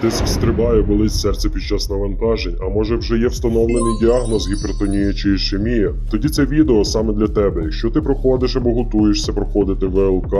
Тиск стрибає, болить серце під час навантажень, а може вже є встановлений діагноз гіпертонія чи ішемія. Тоді це відео саме для тебе. Якщо ти проходиш або готуєшся проходити ВЛК,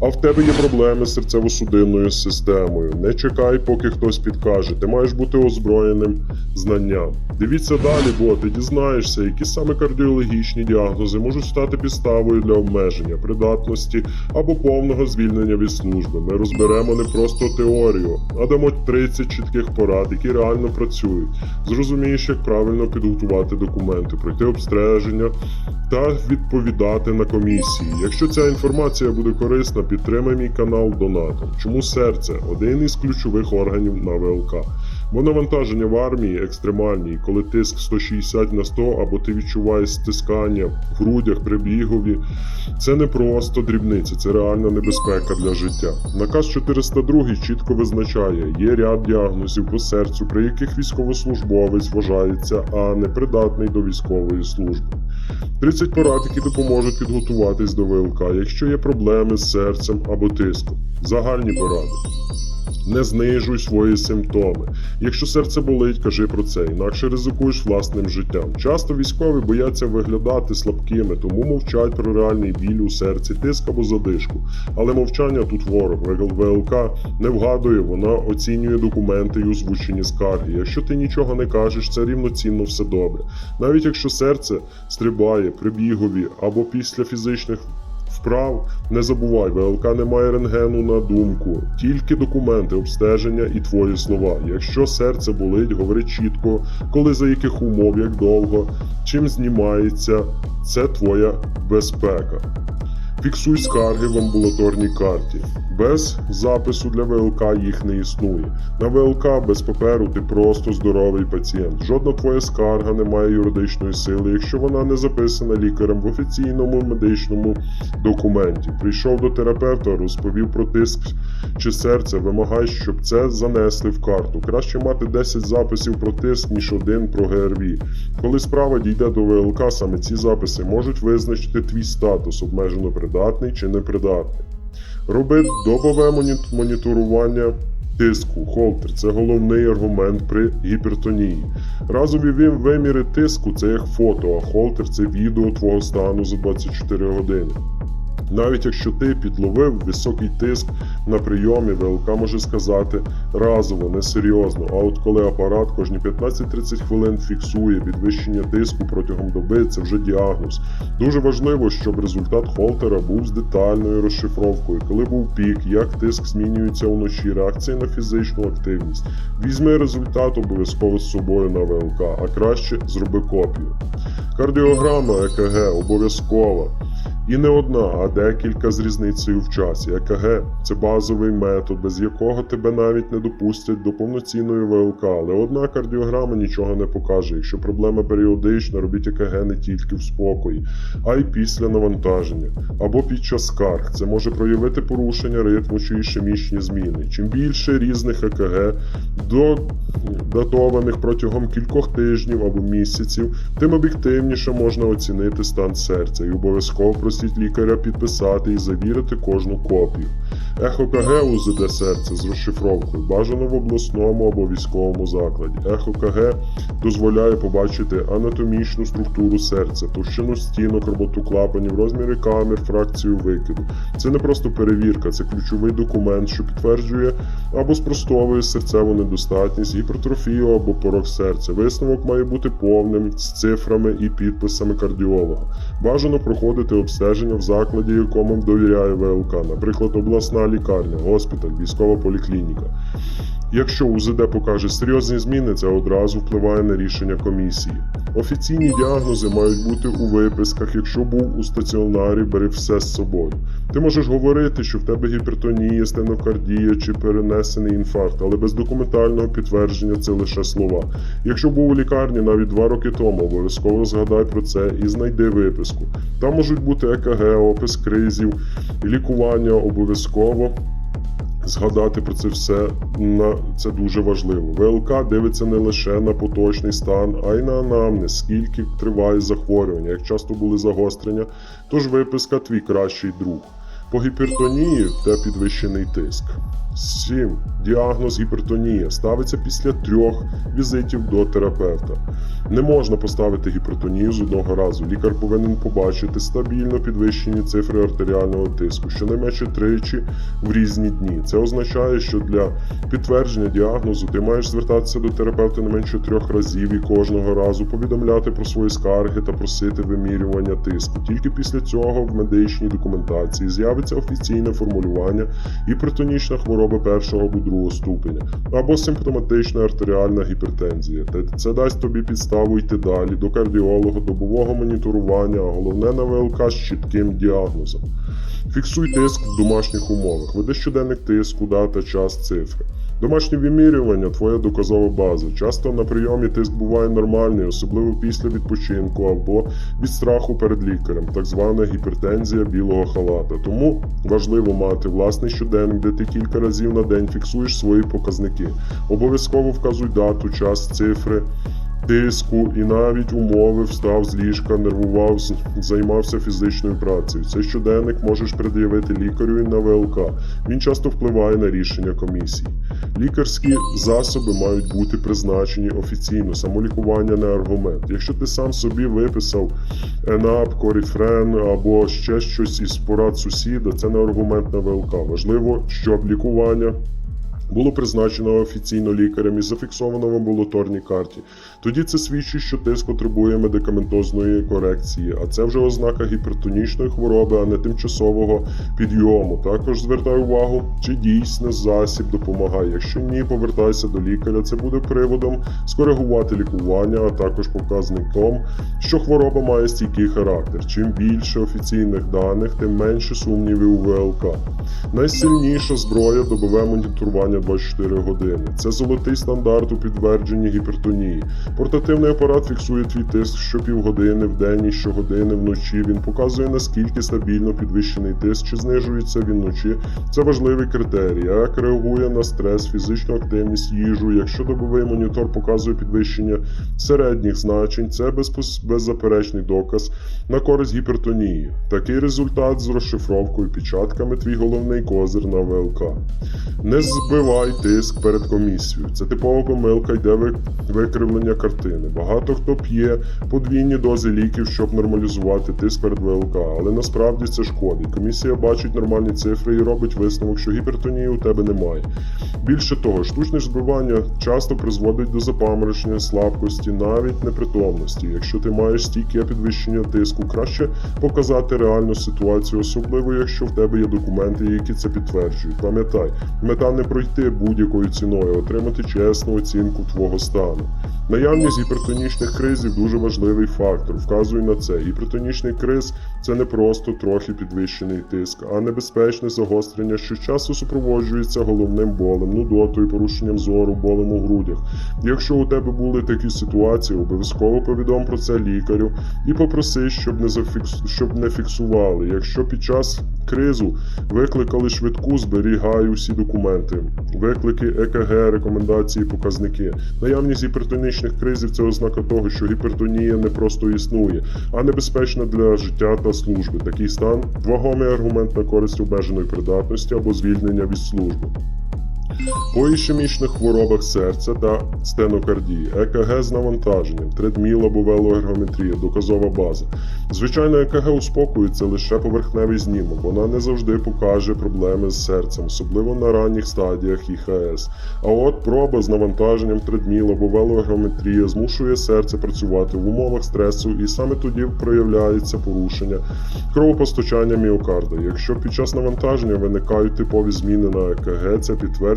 а в тебе є проблеми з серцево-судинною системою. Не чекай, поки хтось підкаже. Ти маєш бути озброєним знанням. Дивіться далі, бо ти дізнаєшся, які саме кардіологічні діагнози можуть стати підставою для обмеження придатності або повного звільнення від служби. Ми розберемо не просто теорію, а дамо 30 чітких порад, які реально працюють. Зрозумієш, як правильно підготувати документи, пройти обстеження та відповідати на комісії. Якщо ця інформація буде корисна, підтримай мій канал донатом. Чому серце один із ключових органів на ВЛК? Бо навантаження в армії екстремальні, коли тиск 160 на 100 або ти відчуваєш стискання в грудях при бігові, це не просто дрібниця, це реальна небезпека для життя. Наказ 402 чітко визначає, є ряд діагнозів по серцю, при яких військовослужбовець вважається, а не придатний до військової служби. 30 порад, які допоможуть підготуватись до ВЛК, якщо є проблеми з серцем або тиском. Загальні поради. Не знижуй свої симптоми. Якщо серце болить, кажи про це, інакше ризикуєш власним життям. Часто військові бояться виглядати слабкими, тому мовчать про реальний біль у серці, тиск або задишку. Але мовчання тут ворог. ВЛК не вгадує, вона оцінює документи і озвучені скарги. Якщо ти нічого не кажеш, це рівноцінно все добре. Навіть якщо серце стрибає при бігові або після фізичних вправ, не забувай, ВЛК не має рентгену на думку, тільки документи, обстеження і твої слова. Якщо серце болить, говори чітко, коли за яких умов, як довго, чим знімається, це твоя безпека. Фіксуй скарги в амбулаторній карті. Без запису для ВЛК їх не існує. На ВЛК без паперу ти просто здоровий пацієнт. Жодна твоя скарга не має юридичної сили, якщо вона не записана лікарем в офіційному медичному документі. Прийшов до терапевта, розповів про тиск чи серце, вимагай, щоб це занесли в карту. Краще мати 10 записів про тиск, ніж один про ГРВІ. Коли справа дійде до ВЛК, саме ці записи можуть визначити твій статус обмежено придатний чи непридатний. Роби добове моніторування тиску. Холтер це головний аргумент при гіпертонії. Разові виміри тиску це як фото, а холтер це відео твого стану за 24 години. Навіть якщо ти підловив високий тиск на прийомі, ВЛК може сказати разово, несерйозно. А от коли апарат кожні 15-30 хвилин фіксує підвищення тиску протягом доби, це вже діагноз. Дуже важливо, щоб результат холтера був з детальною розшифровкою, коли був пік, як тиск змінюється вночі, реакція на фізичну активність. Візьми результат обов'язково з собою на ВЛК, а краще зроби копію. Кардіограма ЕКГ обов'язкова. І не одна, а декілька з різницею в часі. ЕКГ це базовий метод, без якого тебе навіть не допустять до повноцінної ВЛК. Але одна кардіограма нічого не покаже. Якщо проблема періодична, робіть ЕКГ не тільки в спокої, а й після навантаження або під час скарг. Це може проявити порушення ритму чи ішемічні зміни. Чим більше різних ЕКГ датованих протягом кількох тижнів або місяців, тим об'єктивніше можна оцінити стан серця і обов'язково просіть лікаря підписати і завірити кожну копію. ЕХОКГ УЗД серця з розшифровкою бажано в обласному або військовому закладі. ЕХОКГ дозволяє побачити анатомічну структуру серця, товщину стінок, роботу клапанів, розміри камер, фракцію викиду. Це не просто перевірка, це ключовий документ, що підтверджує або спростовує серцеву недостатність, гіпертрофію або порок серця. Висновок має бути повним з цифрами і підписами кардіолога. Бажано проходити обстеження в закладі, якому довіряє ВЛК, наприклад, обласна лікарня, госпіталь, військова поліклініка. Якщо УЗД покаже серйозні зміни, це одразу впливає на рішення комісії. Офіційні діагнози мають бути у виписках. Якщо був у стаціонарі, бери все з собою. Ти можеш говорити, що в тебе гіпертонія, стенокардія чи перенесений інфаркт, але без документального підтвердження це лише слова. Якщо був у лікарні навіть два роки тому, обов'язково згадай про це і знайди виписку. Там можуть бути ЕКГ, опис кризів, лікування обов'язково. Згадати про це все на це дуже важливо. ВЛК дивиться не лише на поточний стан, а й на анамнез, скільки триває захворювання, як часто були загострення. Тож виписка твій кращий друг. По гіпертонії та підвищений тиск. 7. Діагноз гіпертонія ставиться після трьох візитів до терапевта. Не можна поставити гіпертонію з одного разу. Лікар повинен побачити стабільно підвищені цифри артеріального тиску, щонайменше тричі в різні дні. Це означає, що для підтвердження діагнозу ти маєш звертатися до терапевта не менше трьох разів і кожного разу повідомляти про свої скарги та просити вимірювання тиску. Тільки після цього в медичній документації з'явиться офіційне формулювання гіпертонічна хвороба першого або ступеня або симптоматична артеріальна гіпертензія. Це дасть тобі підставу йти далі до кардіолога, добового моніторування, а головне на ВЛК з чітким діагнозом. Фіксуй тиск в домашніх умовах. Веди щоденник тиску, дата, час, цифри. Домашні вимірювання твоя доказова база. Часто на прийомі тиск буває нормальний, особливо після відпочинку або від страху перед лікарем, так звана гіпертензія білого халата. Тому важливо мати власний щоденник, де ти кілька разів на день фіксуєш свої показники. Обов'язково вказуй дату, час, цифри. Тиску і навіть умови встав з ліжка, нервував, займався фізичною працею. Цей щоденник можеш пред'явити лікарю і на ВЛК. Він часто впливає на рішення комісії. Лікарські засоби мають бути призначені офіційно. Самолікування не аргумент. Якщо ти сам собі виписав ЕНАП, Коріфрен або ще щось із порад сусіда, це не аргумент на ВЛК. Важливо, щоб лікування було призначено офіційно лікарем і зафіксовано в амбулаторній карті. Тоді це свідчить, що тиск потребує медикаментозної корекції, а це вже ознака гіпертонічної хвороби, а не тимчасового підйому. Також звертай увагу, чи дійсно засіб допомагає. Якщо ні, повертайся до лікаря. Це буде приводом скоригувати лікування, а також показником, що хвороба має стійкий характер. Чим більше офіційних даних, тим менше сумнівів у ВЛК. Найсильніша зброя добове моніторування 24 години. Це золотий стандарт у підтвердженні гіпертонії. Портативний апарат фіксує твій тиск щопівгодини в день і щогодини вночі. Він показує наскільки стабільно підвищений тиск чи знижується він вночі. Це важливий критерій. Як реагує на стрес, фізичну активність, їжу. Якщо добовий монітор показує підвищення середніх значень, це беззаперечний доказ на користь гіпертонії. Такий результат з розшифровкою печатками твій головний козир на ВЛК. Не збивай тиск перед комісією. Це типова помилка, йде викривлення картини. Багато хто п'є подвійні дози ліків, щоб нормалізувати тиск перед ВЛК, але насправді це шкодить. Комісія бачить нормальні цифри і робить висновок, що гіпертонії у тебе немає. Більше того, штучне збивання часто призводить до запаморочення, слабкості, навіть непритомності. Якщо ти маєш стійке підвищення тиску, краще показати реальну ситуацію, особливо якщо в тебе є документи, які це підтверджують. Пам'ятай, мета не пройти будь-якою ціною, отримати чесну оцінку твого стану. Наявність гіпертонічних кризів дуже важливий фактор. Вказую на це. Гіпертонічний криз це не просто трохи підвищений тиск, а небезпечне загострення, що часто супроводжується головним болем, нудотою, порушенням зору, болем у грудях. Якщо у тебе були такі ситуації, обов'язково повідом про це лікарю і попроси, щоб не зафікс... щоб не фіксували. Якщо під час кризу викликали швидку, зберігай усі документи, виклики ЕКГ, рекомендації, показники. Наявність гіпертонічних кризів це ознака того, що гіпертонія не просто існує, а небезпечна для життя та служби. Такий стан вагомий аргумент на користь обмеженої придатності або звільнення від служби. По ішемічних хворобах серця та стенокардії, ЕКГ з навантаженням, тредміл або велоергометрія, доказова база. Звичайно, ЕКГ успокоюється лише поверхневий знімок. Вона не завжди покаже проблеми з серцем, особливо на ранніх стадіях ІХС. А от проба з навантаженням тредміл або велоергометрія змушує серце працювати в умовах стресу, і саме тоді проявляється порушення кровопостачання міокарда. Якщо під час навантаження виникають типові зміни на ЕКГ, це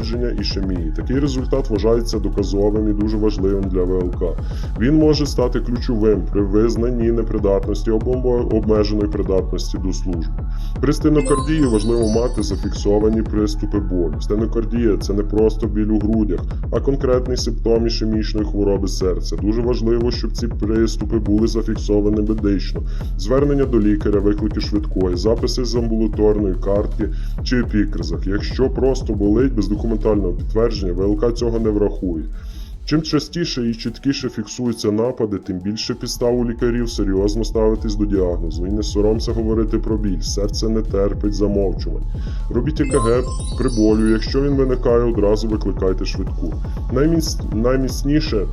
підтвердження ішемії. Такий результат вважається доказовим і дуже важливим для ВЛК. Він може стати ключовим при визнанні непридатності або обмеженої придатності до служби. При стенокардії важливо мати зафіксовані приступи болю. Стенокардія це не просто біль у грудях, а конкретний симптом ішемічної хвороби серця. Дуже важливо, щоб ці приступи були зафіксовані медично. Звернення до лікаря, виклики швидкої, записи з амбулаторної картки чи епікризах. Якщо просто болить без документального підтвердження, ВЛК цього не врахує. Чим частіше і чіткіше фіксуються напади, тим більше підстав у лікарів серйозно ставитись до діагнозу і не соромся говорити про біль. Серце не терпить замовчувань. Робіть ЕКГ при болю. Якщо він виникає, одразу викликайте швидку. Найміц... Найміцніше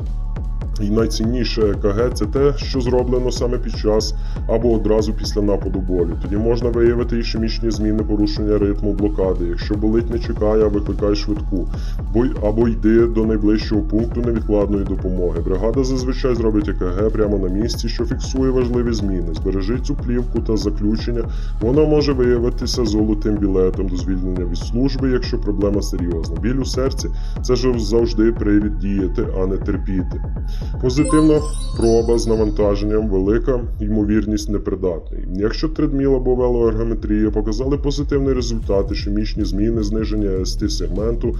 і найцінніше ЕКГ це те, що зроблено саме під час або одразу після нападу болю. Тоді можна виявити ішемічні зміни порушення ритму блокади. Якщо болить, не чекай, а викликай швидку. Бо або йди до найближчого пункту невідкладної допомоги. Бригада зазвичай зробить ЕКГ прямо на місці, що фіксує важливі зміни. Збережи цю плівку та заключення. Вона може виявитися золотим білетом до звільнення від служби, якщо проблема серйозна. Біль у серці це ж завжди привід діяти, а не терпіти. Позитивна проба з навантаженням, велика ймовірність непридатний. Якщо тредміл або велоергометрія показали позитивний результат, ішемічні зміни, зниження st сегменту,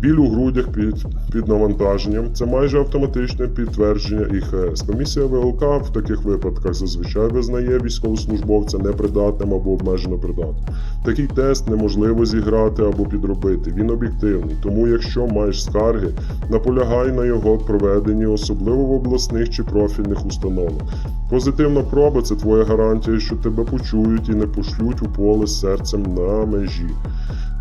біль у грудях під, під навантаженням, це майже автоматичне підтвердження ІХС. Комісія ВЛК в таких випадках зазвичай визнає військовослужбовця непридатним або обмежено придатним. Такий тест неможливо зіграти або підробити. Він об'єктивний. Тому, якщо маєш скарги, наполягай на його проведенні, особливо в обласних чи профільних установах. Позитивна проба це твоя гарантія, що тебе почують і не пошлють у поле серцем на межі.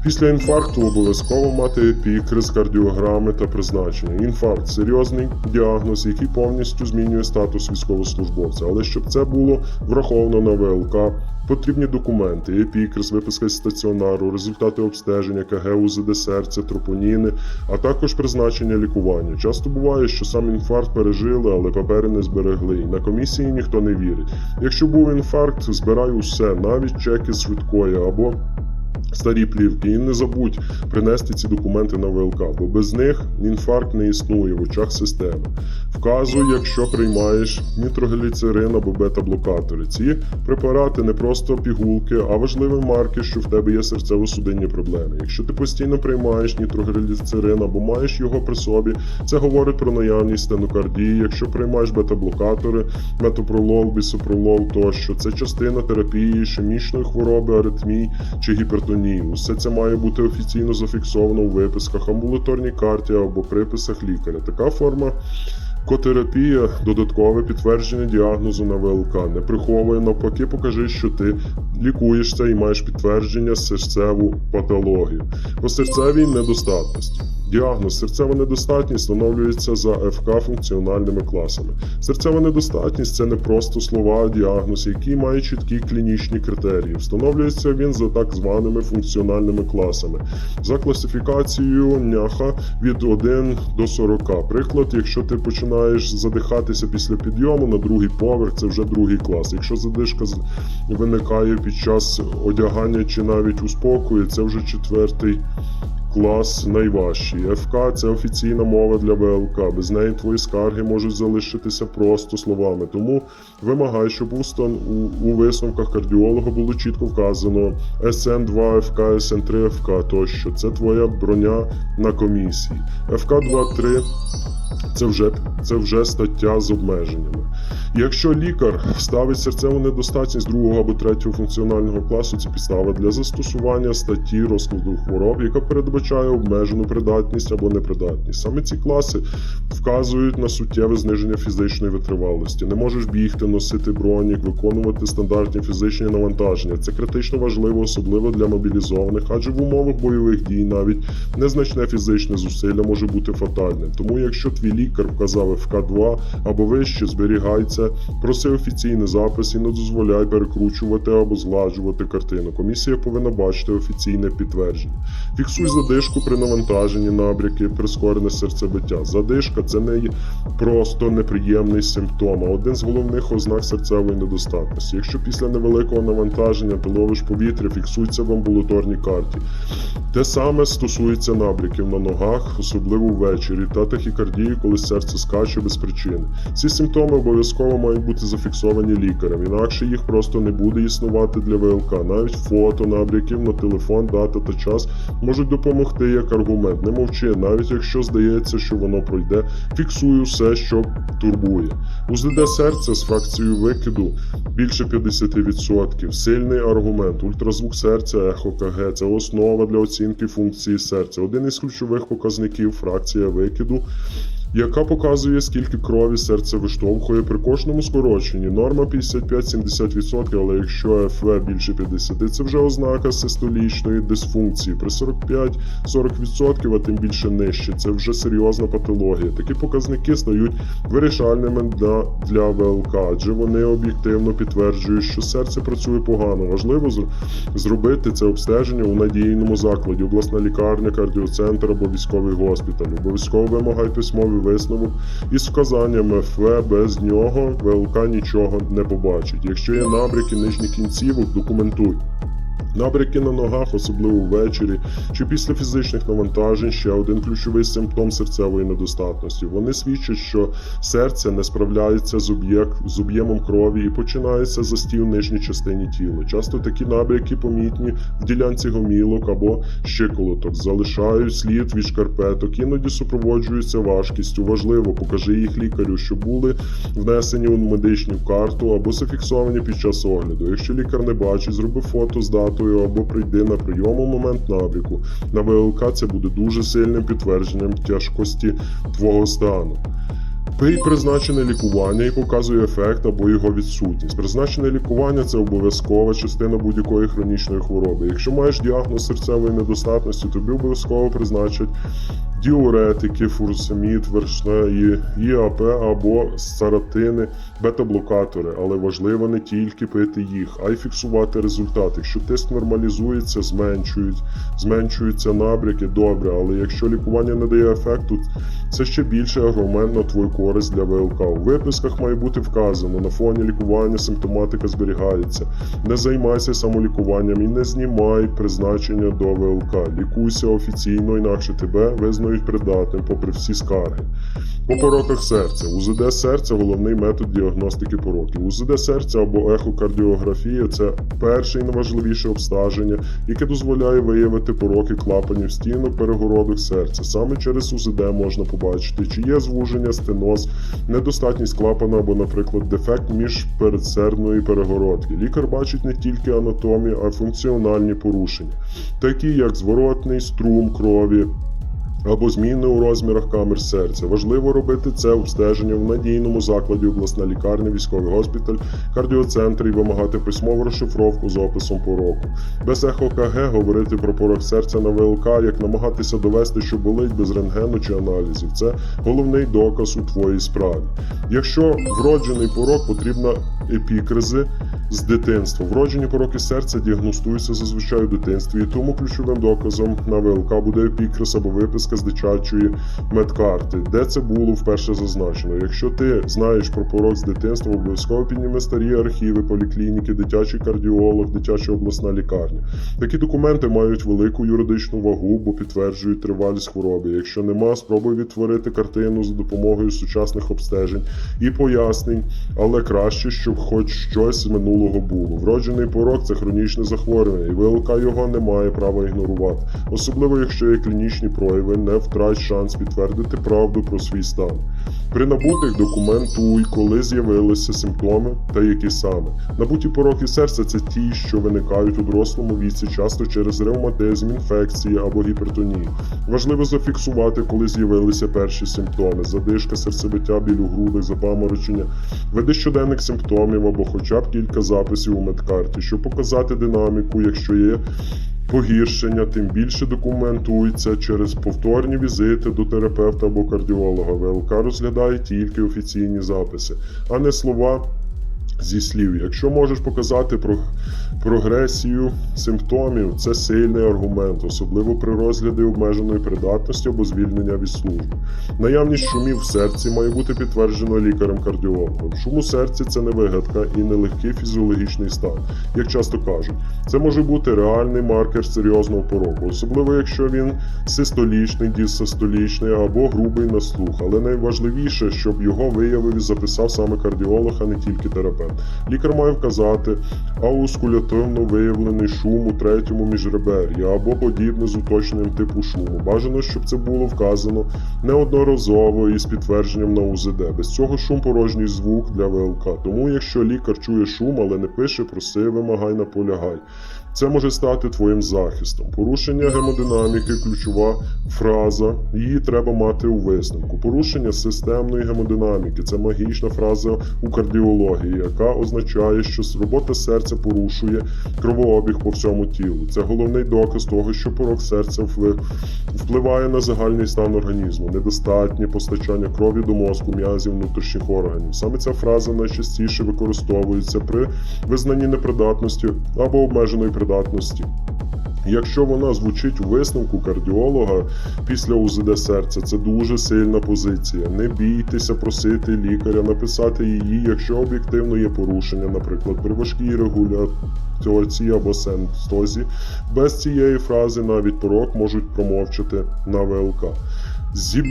Після інфаркту обов'язково мати епікриз, кардіограми та призначення. Інфаркт серйозний діагноз, який повністю змінює статус військовослужбовця. Але щоб це було враховано на ВЛК, потрібні документи, епікриз, виписка з стаціонару, результати обстеження, КГ, УЗД серця, тропоніни, а також призначення лікування. Часто буває, що сам інфаркт пережили, але папери не зберегли. І на комісії ніхто не вірить. Якщо був інфаркт, збирай усе, навіть чеки з швидкої або старі плівки. І не забудь принести ці документи на ВЛК, бо без них інфаркт не існує в очах системи. Вказуй, якщо приймаєш нітрогліцерин або бета-блокатори. Ці препарати не просто пігулки, а важливі марки, що в тебе є серцево-судинні проблеми. Якщо ти постійно приймаєш нітрогліцерин або маєш його при собі, це говорить про наявність стенокардії. Якщо приймаєш бета-блокатори, метопролол, бісопролол тощо, це частина терапії ішемічної хвороби, аритмій чи гіпертонії. Усе це має бути офіційно зафіксовано у виписках, амбулаторній карті або приписах лікаря. Така форма. Котерапія додаткове підтвердження діагнозу на ВЛК. Не приховує, навпаки, покажи, що ти лікуєшся і маєш підтвердження серцеву патологію. По серцевій недостатності. Діагноз серцева недостатність встановлюється за ФК функціональними класами. Серцева недостатність це не просто слова, а діагноз, який має чіткі клінічні критерії. Встановлюється він за так званими функціональними класами. За класифікацією няха від 1 до 40. Приклад, якщо ти починаєш задихатися після підйому на другий поверх, це вже другий клас. Якщо задишка виникає під час одягання чи навіть у спокої, це вже четвертий. Клас найважчий. ФК це офіційна мова для ВЛК. Без неї твої скарги можуть залишитися просто словами. Тому вимагай, щоб у, стан- у, у висновках кардіолога було чітко вказано СН2 ФК, СН3 ФК тощо. Це твоя броня на комісії. ФК 2-3 це вже, це вже стаття з обмеженнями. Якщо лікар ставить серцеву недостатність другого або третього функціонального класу, це підстава для застосування статті розкладу хвороб, яка передбачає обмежену придатність або непридатність. Саме ці класи вказують на суттєве зниження фізичної витривалості. Не можеш бігти, носити бронік, виконувати стандартні фізичні навантаження. Це критично важливо, особливо для мобілізованих, адже в умовах бойових дій навіть незначне фізичне зусилля може бути фатальним. Тому, якщо твій лікар вказав ФК2 або вище, зберігай це, проси офіційний запис і не дозволяй перекручувати або згладжувати картину. Комісія повинна бачити офіційне підтвердження. Фіксуй задишку при навантаженні набряки, прискорене серцебиття. Задишка це не просто неприємний симптом, а один з головних ознак серцевої недостатності. Якщо після невеликого навантаження ти ловиш повітря, фіксується в амбулаторній карті. Те саме стосується набряків на ногах, особливо ввечері, та тахікардії, коли серце скаче без причини. Ці симптоми обов'язково мають бути зафіксовані лікарем, інакше їх просто не буде існувати для ВЛК. Навіть фото набряків на телефон, дата та час можуть допомогти як аргумент. Не мовчи, навіть якщо здається, що воно пройде, фіксуй усе, що турбує. УЗД серця з фракцією викиду більше 50%. Сильний аргумент. Ультразвук серця, ехо КГ це основа для оцінки функції серця. Один із ключових показників фракція викиду. Яка показує, скільки крові серце виштовхує при кожному скороченні. Норма 55-70%, але якщо ФВ більше 50%, це вже ознака систолічної дисфункції. При 45-40%, а тим більше нижче, це вже серйозна патологія. Такі показники стають вирішальними для, для ВЛК, адже вони об'єктивно підтверджують, що серце працює погано. Важливо зр- зробити це обстеження у надійному закладі, обласна лікарня, кардіоцентр або військовий госпіталь. Обов'язково вимагай письмовий висновок із вказанням ФВ. Без нього ВЛК нічого не побачить. Якщо є набряки нижніх кінцівок, документуй. Набряки на ногах, особливо ввечері, чи після фізичних навантажень, ще один ключовий симптом серцевої недостатності. Вони свідчать, що серце не справляється з, з об'ємом крові і починається застій в нижній частині тіла. Часто такі набряки помітні в ділянці гомілок або щиколоток, залишають слід від шкарпеток, іноді супроводжуються важкістю. Важливо, покажи їх лікарю, що були внесені у медичну карту або зафіксовані під час огляду. Якщо лікар не бачить, зроби фото з датою або прийди на прийом у момент набріку. На ВЛК це буде дуже сильним підтвердженням тяжкості твого стану. Пий призначене лікування і показує ефект або його відсутність. Призначене лікування це обов'язкова частина будь-якої хронічної хвороби. Якщо маєш діагноз серцевої недостатності, тобі обов'язково призначать діуретики, фурсамід, вершне ІАП або саратини, бета-блокатори. Але важливо не тільки пити їх, а й фіксувати результат. Якщо тиск нормалізується, зменшують, зменшуються набряки, добре. Але якщо лікування не дає ефекту, це ще більше аргумент на твою користь для ВЛК. У виписках має бути вказано, на фоні лікування симптоматика зберігається. Не займайся самолікуванням і не знімай призначення до ВЛК. Лікуйся офіційно, інакше тебе визнають придатним, попри всі скарги. По пороках серця. УЗД серця головний метод діагностики пороків. УЗД серця або ехокардіографія це перше і найважливіше обстеження, яке дозволяє виявити пороки клапанів стінок перегородок серця. Саме через УЗД можна побачити, чи є звуження, стеноз, недостатність клапана або, наприклад, дефект міжпередсердної перегородки. Лікар бачить не тільки анатомію, а й функціональні порушення, такі як зворотний струм крові, або зміни у розмірах камер серця. Важливо робити це обстеження в надійному закладі, обласна лікарня, військовий госпіталь, кардіоцентр і вимагати письмову розшифровку з описом пороку. Без ехо-КГ говорити про порок серця на ВЛК, як намагатися довести, що болить без рентгену чи аналізів. Це головний доказ у твоїй справі. Якщо вроджений порок, потрібна епікризи з дитинства. Вроджені пороки серця діагностуються зазвичай у дитинстві, і тому ключовим доказом на ВЛК буде епікриз або виписка з дитячої медкарти, де це було вперше зазначено. Якщо ти знаєш про порок з дитинства, обов'язково підніми старі архіви, поліклініки, дитячий кардіолог, дитяча обласна лікарня. Такі документи мають велику юридичну вагу, бо підтверджують тривалість хвороби. Якщо нема, спробуй відтворити картину за допомогою сучасних обстежень і пояснень, але краще, щоб хоч щось минулого було. Вроджений порок це хронічне захворювання, і ВЛК його не має права ігнорувати, особливо якщо є клінічні прояви, не втрать шанс підтвердити правду про свій стан. При набутих документуй, коли з'явилися симптоми та які саме. Набуті пороки серця це ті, що виникають у дорослому віці, часто через ревматизм, інфекції або гіпертонію. Важливо зафіксувати, коли з'явилися перші симптоми: задишка, серцебиття, біль у грудах, запаморочення. Веди щоденник симптомів або хоча б кілька записів у медкарті, щоб показати динаміку, якщо є погіршення, тим більше документується через повторні візити до терапевта або кардіолога. ВЛК розглядає тільки офіційні записи, а не слова. Зі слів, якщо можеш показати про прогресію симптомів, це сильний аргумент, особливо при розгляді обмеженої придатності або звільнення від служби. Наявність шумів в серці має бути підтверджено лікарем-кардіологом. Шум у серці це не вигадка і не легкий фізіологічний стан, як часто кажуть. Це може бути реальний маркер серйозного пороку, особливо якщо він систолічний, діссистолічний або грубий на слух. Але найважливіше, щоб його виявив і записав саме кардіолог, а не тільки терапевт. Лікар має вказати аускулятивно виявлений шум у третьому міжребер'ї або подібне з уточненням типу шуму. Бажано, щоб це було вказано неодноразово і з підтвердженням на УЗД. Без цього шум порожній звук для ВЛК. Тому, якщо лікар чує шум, але не пише, проси, вимагай, наполягай. Це може стати твоїм захистом. Порушення гемодинаміки ключова фраза. Її треба мати у висновку. Порушення системної гемодинаміки це магічна фраза у кардіології, яка означає, що робота серця порушує кровообіг по всьому тілу. Це головний доказ того, що порок серця впливає на загальний стан організму, недостатнє постачання крові до мозку, м'язів, внутрішніх органів. Саме ця фраза найчастіше використовується при визнанні непридатності або обмеженої придатності. Якщо вона звучить у висновку кардіолога після УЗД серця, це дуже сильна позиція. Не бійтеся просити лікаря написати її, якщо об'єктивно є порушення, наприклад, при важкій регуляції або сенстозі. Без цієї фрази навіть порок можуть промовчати на ВЛК. Зіб...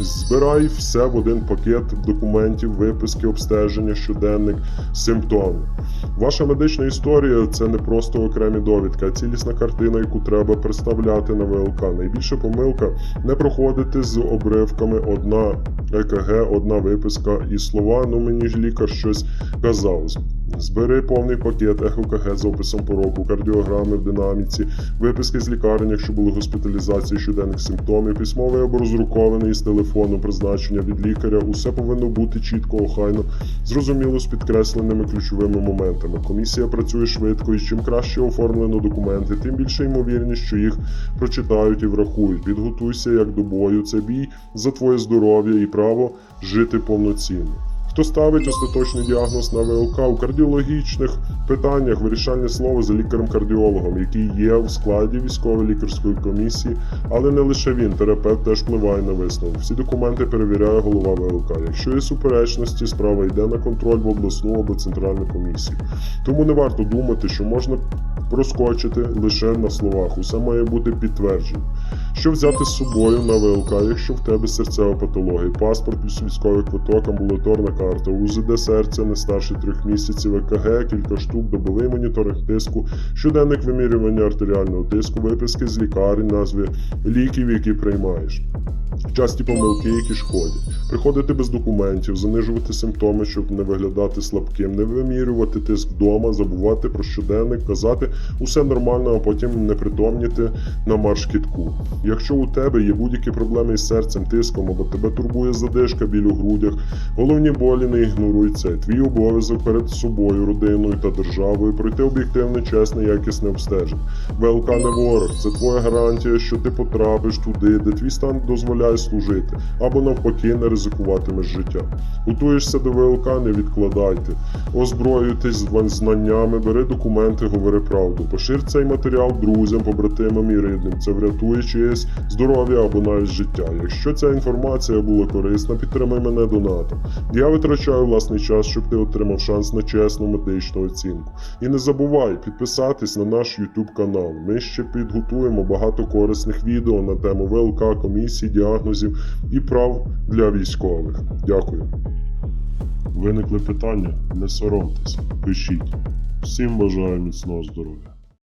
Збирай все в один пакет документів, виписки, обстеження, щоденник, симптоми. Ваша медична історія це не просто окремі довідки, а цілісна картина, яку треба представляти на ВЛК. Найбільша помилка не проходити з обривками одна ЕКГ, одна виписка і слова. Ну мені ж лікар щось казав. Збери повний пакет ЕХОКГ з описом пороку, кардіограми в динаміці, виписки з лікарень, якщо були госпіталізації щоденних симптомів, письмовий або роздрукований з телефону призначення від лікаря. Усе повинно бути чітко, охайно, зрозуміло з підкресленими ключовими моментами. Комісія працює швидко і чим краще оформлено документи, тим більше ймовірність, що їх прочитають і врахують. Підготуйся як до бою. Це бій за твоє здоров'я і право жити повноцінно. Хто ставить остаточний діагноз на ВЛК у кардіологічних питаннях вирішальне слово за лікарем-кардіологом, який є в складі військової лікарської комісії, але не лише він, терапевт теж впливає на висновок. Всі документи перевіряє голова ВЛК. Якщо є суперечності, справа йде на контроль в обласну або центральну комісію. Тому не варто думати, що можна проскочити лише на словах. Усе має бути підтверджено. Що взяти з собою на ВЛК, якщо в тебе серцева патологія, паспорт військовий квиток, амбулаторна карта, УЗД серця не старше трьох місяців, ЕКГ, кілька штук, добовий моніторинг тиску, щоденник вимірювання артеріального тиску, виписки з лікарень, назви ліків, які приймаєш. Часті помилки, які шкодять. Приходити без документів, занижувати симптоми, щоб не виглядати слабким, не вимірювати тиск вдома, забувати про щоденник, казати усе нормально, а потім не притомніти на марш кітку. Якщо у тебе є будь-які проблеми із серцем, тиском або тебе турбує задишка, біль у грудях, головні болі не ігноруй це. Твій обов'язок перед собою, родиною та державою пройти об'єктивне, чесне, якісне обстеження. ВЛК не ворог, це твоя гарантія, що ти потрапиш туди, де твій стан дозволяє служити, або навпаки не ризикуватимеш життя. Готуєшся до ВЛК, не відкладайте. Озброюйтесь знаннями, бери документи, говори правду. Пошир цей матеріал друзям, побратимам і рідним. Це врятує чиєсь здоров'я або навіть життя. Якщо ця інформація була корисна, підтримай мене донатом. Я витрачаю власний час, щоб ти отримав шанс на чесну медичну оцінку. І не забувай підписатись на наш YouTube канал. Ми ще підготуємо багато корисних відео на тему ВЛК, комісій, діагнозів і прав для військових. Дякую. Виникли питання? Не соромтеся, пишіть. Всім бажаю міцного здоров'я.